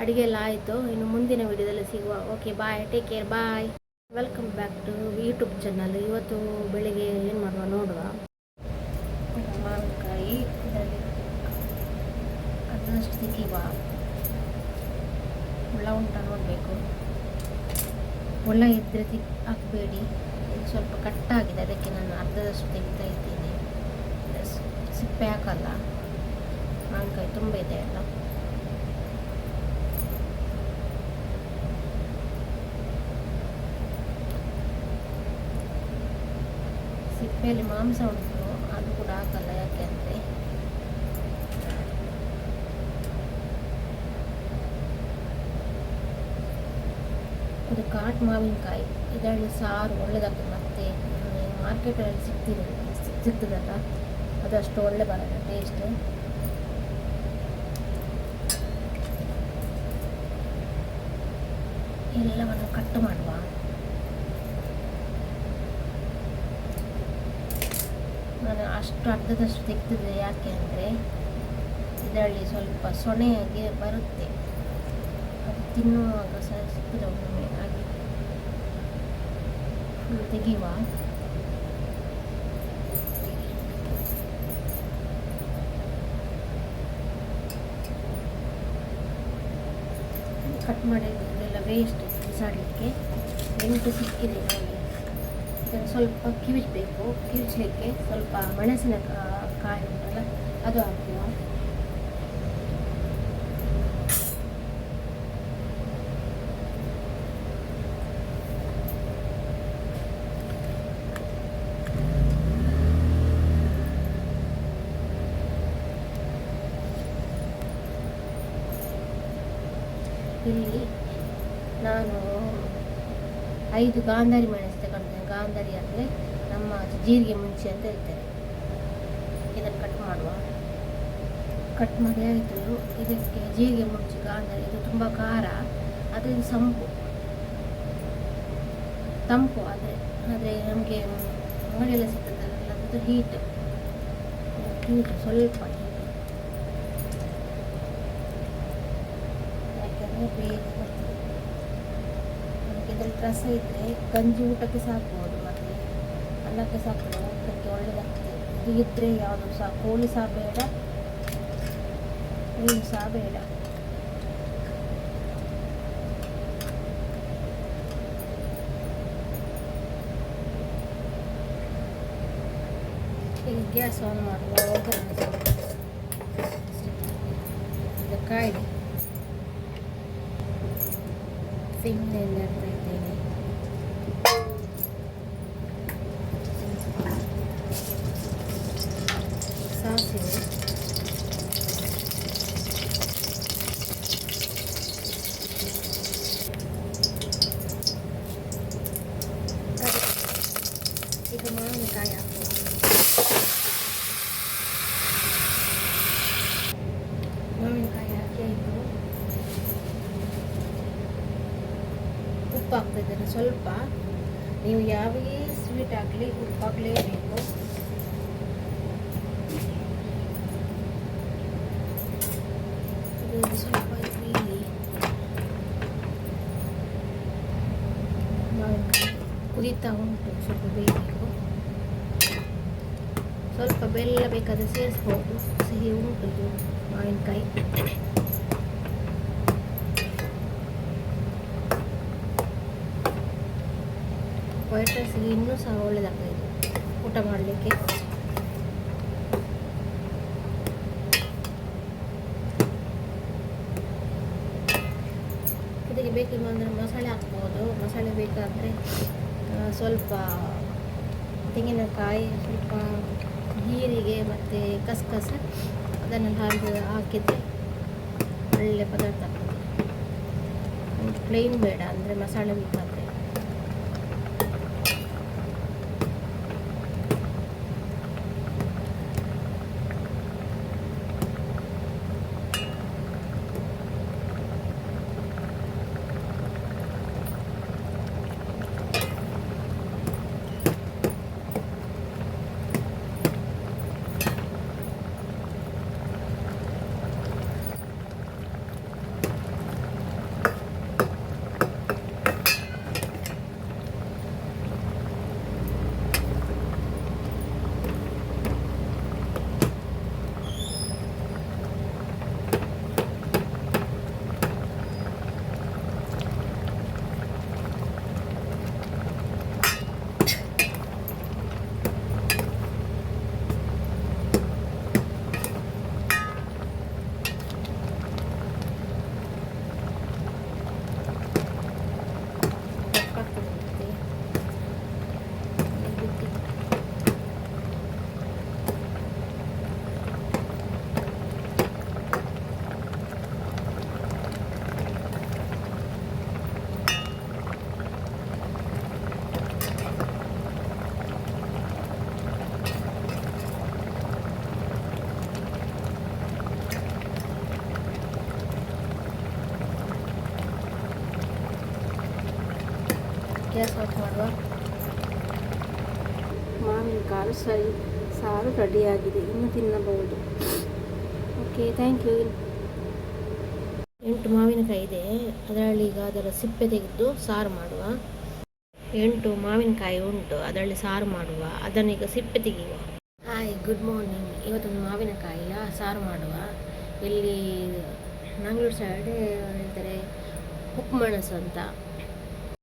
ಅಡುಗೆ ಎಲ್ಲ ಆಯಿತು. ಇನ್ನು ಮುಂದಿನ ವಿಡಿಯೋದಲ್ಲಿ ಸಿಗುವ. Okay bye take care bye welcome back to YouTube channel ಇವತ್ತು ಬೆಳಿಗ್ಗೆ ಏನು ಮಾಡುವ ನೋಡುವ? ಮಾವಿನಕಾಯಿ ತೆಗಿವ ಹುಳ ನೋಡಬೇಕು. ಹುಳ ಇದ್ದರೆ ತಿ ಹಾಕಬೇಡಿ. ಇದು ಸ್ವಲ್ಪ ಕಟ್ಟಾಗಿದೆ. ಅದಕ್ಕೆ ನಾನು ಅರ್ಧದಷ್ಟು ತೆಗಿತಾ ಇದ್ದೀನಿ. ಸಿಪ್ಪೆ ಹಾಕಲ್ಲ. ಮಾವಿನಕಾಯಿ ತುಂಬ ಇದೆ ಅಲ್ಲ. ಸಿಪ್ಪೆಯಲ್ಲಿ ಮಾಂಸ ಉಂಟು, ಅದು ಕೂಡ ಹಾಕಲ್ಲ ಯಾಕೆ ಅಂದರೆ? ಇದು ಕಾಟ್ ಮಾವಿನಕಾಯಿ, ಇದರಲ್ಲಿ ಸಾರು ಒಳ್ಳೆಯದಾಗ್ತದೆ ಮತ್ತೆ ಮಾರ್ಕೆಟಲ್ಲಿ ಸಿಗ್ತಿದೆ ಸಿಗ್ತದಲ್ಲ ಅದು ಅಷ್ಟು ಒಳ್ಳೆ ಬರಲ್ಲ ಟೇಸ್ಟ್ ಎಲ್ಲವನ್ನು ಕಟ್ ಮಾಡುವ ನಾನು ಅಷ್ಟು ಅರ್ಧದಷ್ಟು ತೆಗ್ತದೆ ಯಾಕೆ ಅಂದರೆ ಇದರಲ್ಲಿ ಸ್ವಲ್ಪ ಸೊಣೆಯಾಗಿ ಬರುತ್ತೆ. ಅದು ತಿನ್ನುವಾಗ ಸಹ ಸಿಕ್ಕಿದೆ ಒಮ್ಮೆ ಹಾಗೆ ಫುಲ್ ತೆಗೆಯುವ. ಕಟ್ ಮಾಡಿದ್ದೆಲ್ಲ ವೇಸ್ಟ್ ಬಿಸಾಡಲಿಕ್ಕೆ ಎಂಟು ಸಿಕ್ಕಿದೆ ಇದನ್ನು ಸ್ವಲ್ಪ ಕಿವಿಚಬೇಕು ಕಿವಿಚಲಿಕ್ಕೆ ಸ್ವಲ್ಪ ಮೆಣಸಿನ ಕಾಯಿ ಉಂಟಲ್ಲ, ಅದು ಹಾಕುವ. ಇಲ್ಲಿ ನಾನು ಐದು ಗಾಂಧಾರಿ ಮೆಣಸು ತಗೊಂಡಿದ್ದೇನೆ ಗಾಂಧಾರಿ ಅಂದರೆ ನಮ್ಮ ಜೀರಿಗೆ ಮುಂಚೆ ಅಂತ ಹೇಳ್ತಾರೆ. ಇದನ್ನು ಕಟ್ ಮಾಡುವ. ಕಟ್ ಮಾಡಿ ಆಯಿತು. ಇದಕ್ಕೆ ಜೀರಿಗೆ ಮುಂಚೆ ಗಾಂಧಾರಿ, ಇದು ತುಂಬ ಖಾರ, ಆದರೆ ಇದು ಸಂಪು. ತಂಪು ಆದರೆ ಆದರೆ ನಮಗೆ ಅಂಗಡಿಯೆಲ್ಲ ಸಿಗ್ತದಲ್ಲ, ಅದು ಹೀಟ್ ಹೀಟ್ ಸ್ವಲ್ಪ ಹೀಟ್ ಯಾಕೆಂದರೆ ಬೇಗ ರಸ ಇದ್ದರೆ ಗಂಜಿ ಊಟಕ್ಕೆ ಸಾಕ್ಬೋದು ಮತ್ತು ಅನ್ನಕ್ಕೆ ಸಾಕ್ಬೋದು ಊಟಕ್ಕೆ ಒಳ್ಳೆಯದಾಗ್ತದೆ ಇದು ಇದ್ದರೆ ಯಾವುದು ಸಹ ಕೋಳಿ ಸಹ ಬೇಡ ಮೀನು ಸಹ ಬೇಡ ಈಗ ಗ್ಯಾಸ್ ಆನ್ ಮಾಡುವ ಒಗ್ಗರಣೆ ಇದು ಕಾಯಿಡಿ ಸಿಂಗನೆಲ್ಲ ಇಡ್ತಾ ಇದ್ದೇನೆ ಸಾಸಿವೆ ಈಗ ಮಾವಿನಕಾಯಿ ಹಾಕ್ಬೋದು ಮಾವಿನಕಾಯಿ ಹಾಕಿ ಆಯಿತು ಉಪ್ಪು ಹಾಕ್ತಾ ಇದ್ದೇನೆ ಸ್ವಲ್ಪ ನೀವು ಯಾವುದೇ ಸ್ವೀಟ್ ಆಗಲಿ ಉಪ್ಪು ಹಾಕಲೇಬೇಕು ಇದು ಸ್ವಲ್ಪ ಇಲ್ಲಿ ಮಾವಿನಕಾಯಿ ಕುದೀತಾ ಉಂಟು ಸ್ವಲ್ಪ ಬೇಯಬೇಕು ಸ್ವಲ್ಪ ಬೆಲ್ಲ ಬೇಕಾದರೆ ಸೇರಿಸ್ಬೋದು. ಸಿಹಿ ಉಂಟು ಮಾವಿನಕಾಯಿ. ವೈಟ್ ರೈಸ್ಗೆ ಇನ್ನೂ ಸಹ ಒಳ್ಳೆಯದಾಗ್ತದೆ ಊಟ ಮಾಡಲಿಕ್ಕೆ. ಇದಕ್ಕೆ ಬೇಕಿಲ್ಲ ಅಂದರೆ ಮಸಾಲೆ ಹಾಕ್ಬೋದು. ಮಸಾಲೆ ಬೇಕಾದರೆ ಸ್ವಲ್ಪ ತೆಂಗಿನಕಾಯಿ, ಸ್ವಲ್ಪ ಜೀರಿಗೆ ಮತ್ತು ಕಸಕಸ ಅದನ್ನು ಹಾಕಿ ಹಾಕಿದರೆ ಒಳ್ಳೆ ಪದಾರ್ಥ. ಆಗ್ತದೆ ಪ್ಲೇನ್ ಬೇಡ ಅಂದರೆ ಮಸಾಲೆ ಬೇಕಾದರೆ ಗ್ಯಾಸ್ ಆಫ್ ಮಾಡುವ? ಮಾವಿನಕಾಳು ಸರಿ, ಸಾರು ರೆಡಿಯಾಗಿದೆ, ಇನ್ನು ತಿನ್ನಬಹುದು. ಓಕೆ ಥ್ಯಾಂಕ್ ಯು ಎಂಟು ಮಾವಿನಕಾಯಿ ಇದೆ, ಅದರಲ್ಲಿ ಈಗ ಅದರ ಸಿಪ್ಪೆ ತೆಗೆದು ಸಾರು ಮಾಡುವ. ಎಂಟು ಮಾವಿನಕಾಯಿ ಉಂಟು, ಅದರಲ್ಲಿ ಸಾರು ಮಾಡುವ. ಅದನ್ನೀಗ ಸಿಪ್ಪೆ ತೆಗೆಯುವ. ಹಾಯ್ ಗುಡ್ ಮಾರ್ನಿಂಗ್ ಇವತ್ತೊಂದು ಮಾವಿನಕಾಯಿಯ ಸಾರು ಮಾಡುವ. ಇಲ್ಲಿ ಮಂಗಳೂರು ಸೈಡ್ ಹೇಳ್ತಾರೆ ಉಪ್ಪು ಮೆಣಸು ಅಂತ.